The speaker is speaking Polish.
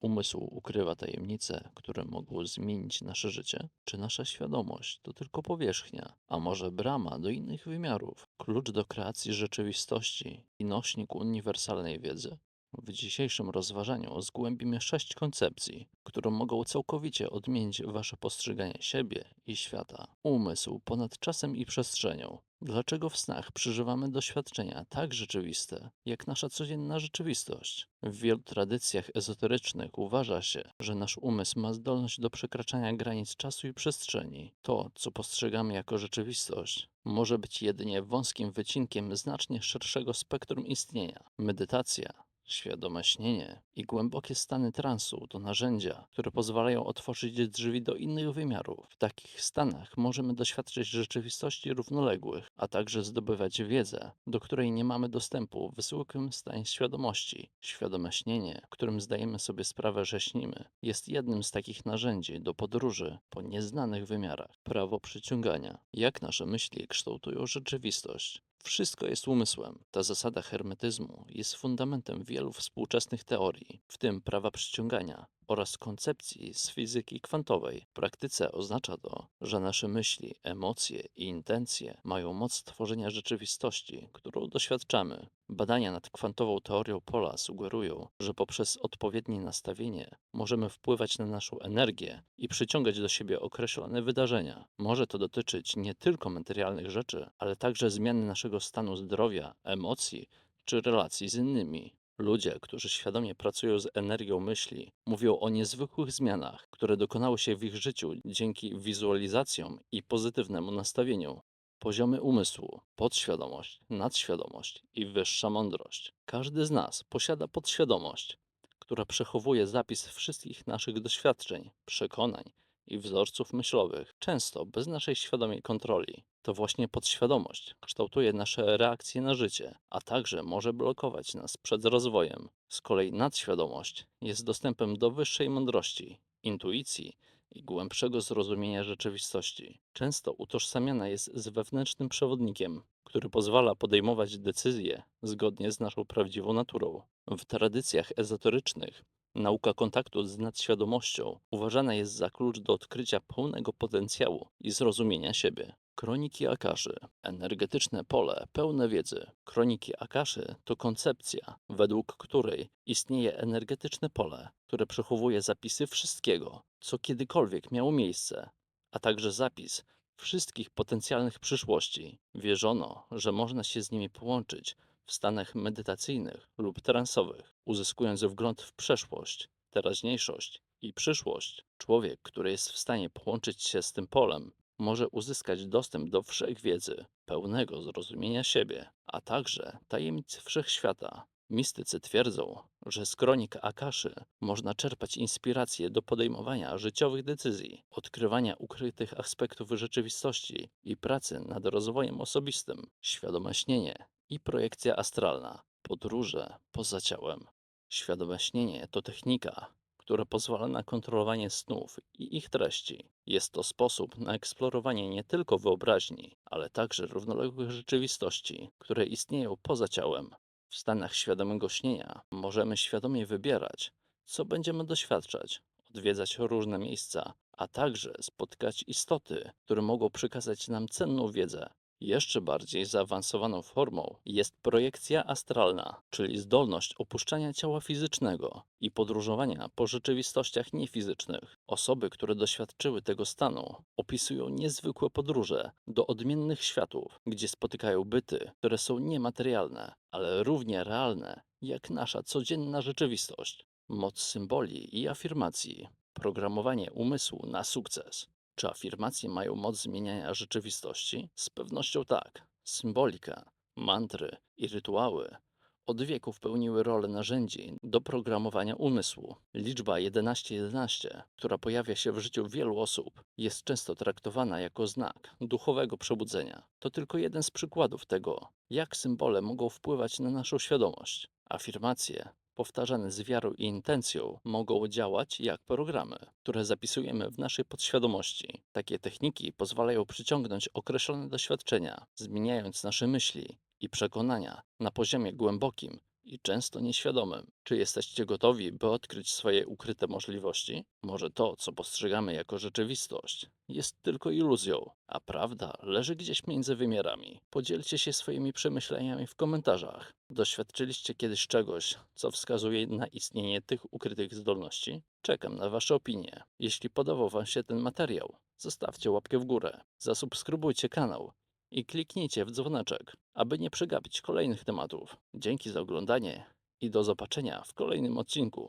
Umysł ukrywa tajemnice, które mogą zmienić nasze życie? Czy nasza świadomość to tylko powierzchnia, a może brama do innych wymiarów, klucz do kreacji rzeczywistości i nośnik uniwersalnej wiedzy? W dzisiejszym rozważaniu zgłębimy sześć koncepcji, które mogą całkowicie odmienić wasze postrzeganie siebie i świata. Umysł ponad czasem i przestrzenią. Dlaczego w snach przeżywamy doświadczenia tak rzeczywiste, jak nasza codzienna rzeczywistość? W wielu tradycjach ezoterycznych uważa się, że nasz umysł ma zdolność do przekraczania granic czasu i przestrzeni. To, co postrzegamy jako rzeczywistość, może być jedynie wąskim wycinkiem znacznie szerszego spektrum istnienia. Medytacja Świadome śnienie i głębokie stany transu to narzędzia, które pozwalają otworzyć drzwi do innych wymiarów. W takich stanach możemy doświadczyć rzeczywistości równoległych, a także zdobywać wiedzę, do której nie mamy dostępu w zwykłym stanie świadomości. Świadome śnienie, którym zdajemy sobie sprawę, że śnimy, jest jednym z takich narzędzi do podróży po nieznanych wymiarach. Prawo przyciągania. Jak nasze myśli kształtują rzeczywistość? Wszystko jest umysłem. Ta zasada hermetyzmu jest fundamentem wielu współczesnych teorii, w tym prawa przyciągania oraz koncepcji z fizyki kwantowej. W praktyce oznacza to, że nasze myśli, emocje i intencje mają moc tworzenia rzeczywistości, którą doświadczamy. Badania nad kwantową teorią pola sugerują, że poprzez odpowiednie nastawienie możemy wpływać na naszą energię i przyciągać do siebie określone wydarzenia. Może to dotyczyć nie tylko materialnych rzeczy, ale także zmiany naszego stanu zdrowia, emocji czy relacji z innymi. Ludzie, którzy świadomie pracują z energią myśli, mówią o niezwykłych zmianach, które dokonały się w ich życiu dzięki wizualizacjom i pozytywnemu nastawieniu. Poziomy umysłu, podświadomość, nadświadomość i wyższa mądrość. Każdy z nas posiada podświadomość, która przechowuje zapis wszystkich naszych doświadczeń, przekonań i wzorców myślowych, często bez naszej świadomej kontroli. To właśnie podświadomość kształtuje nasze reakcje na życie, a także może blokować nas przed rozwojem. Z kolei nadświadomość jest dostępem do wyższej mądrości, intuicji i głębszego zrozumienia rzeczywistości. Często utożsamiana jest z wewnętrznym przewodnikiem, który pozwala podejmować decyzje zgodnie z naszą prawdziwą naturą. W tradycjach ezoterycznych Nauka kontaktu z nadświadomością uważana jest za klucz do odkrycia pełnego potencjału i zrozumienia siebie. Kroniki Akaszy. Energetyczne pole pełne wiedzy. Kroniki Akaszy to koncepcja, według której istnieje energetyczne pole, które przechowuje zapisy wszystkiego, co kiedykolwiek miało miejsce, a także zapis wszystkich potencjalnych przyszłości. Wierzono, że można się z nimi połączyć w stanach medytacyjnych lub transowych, uzyskując wgląd w przeszłość, teraźniejszość i przyszłość. Człowiek, który jest w stanie połączyć się z tym polem, może uzyskać dostęp do wszechwiedzy, pełnego zrozumienia siebie, a także tajemnic wszechświata. Mistycy twierdzą, że z kronik Akaszy można czerpać inspiracje do podejmowania życiowych decyzji, odkrywania ukrytych aspektów rzeczywistości i pracy nad rozwojem osobistym. Świadome śnienie i projekcja astralna, podróże poza ciałem. Świadome śnienie to technika, która pozwala na kontrolowanie snów i ich treści. Jest to sposób na eksplorowanie nie tylko wyobraźni, ale także równoległych rzeczywistości, które istnieją poza ciałem. W stanach świadomego śnienia możemy świadomie wybierać, co będziemy doświadczać, odwiedzać różne miejsca, a także spotkać istoty, które mogą przekazać nam cenną wiedzę jeszcze bardziej zaawansowaną formą jest projekcja astralna, czyli zdolność opuszczania ciała fizycznego i podróżowania po rzeczywistościach niefizycznych. Osoby, które doświadczyły tego stanu, opisują niezwykłe podróże do odmiennych światów, gdzie spotykają byty, które są niematerialne, ale równie realne jak nasza codzienna rzeczywistość. Moc symboli i afirmacji. Programowanie umysłu na sukces. Czy afirmacje mają moc zmieniania rzeczywistości? Z pewnością tak. Symbolika, mantry i rytuały od wieków pełniły rolę narzędzi do programowania umysłu. Liczba 1111, która pojawia się w życiu wielu osób, jest często traktowana jako znak duchowego przebudzenia. To tylko jeden z przykładów tego, jak symbole mogą wpływać na naszą świadomość. Afirmacje powtarzane z wiarą i intencją, mogą działać jak programy, które zapisujemy w naszej podświadomości. Takie techniki pozwalają przyciągnąć określone doświadczenia, zmieniając nasze myśli i przekonania na poziomie głębokim i często nieświadomym. Czy jesteście gotowi, by odkryć swoje ukryte możliwości? Może to, co postrzegamy jako rzeczywistość, jest tylko iluzją, a prawda leży gdzieś między wymiarami. Podzielcie się swoimi przemyśleniami w komentarzach. Doświadczyliście kiedyś czegoś, co wskazuje na istnienie tych ukrytych zdolności? Czekam na Wasze opinie. Jeśli podobał Wam się ten materiał, zostawcie łapkę w górę, zasubskrybujcie kanał i kliknijcie w dzwoneczek, aby nie przegapić kolejnych tematów. Dzięki za oglądanie i do zobaczenia w kolejnym odcinku.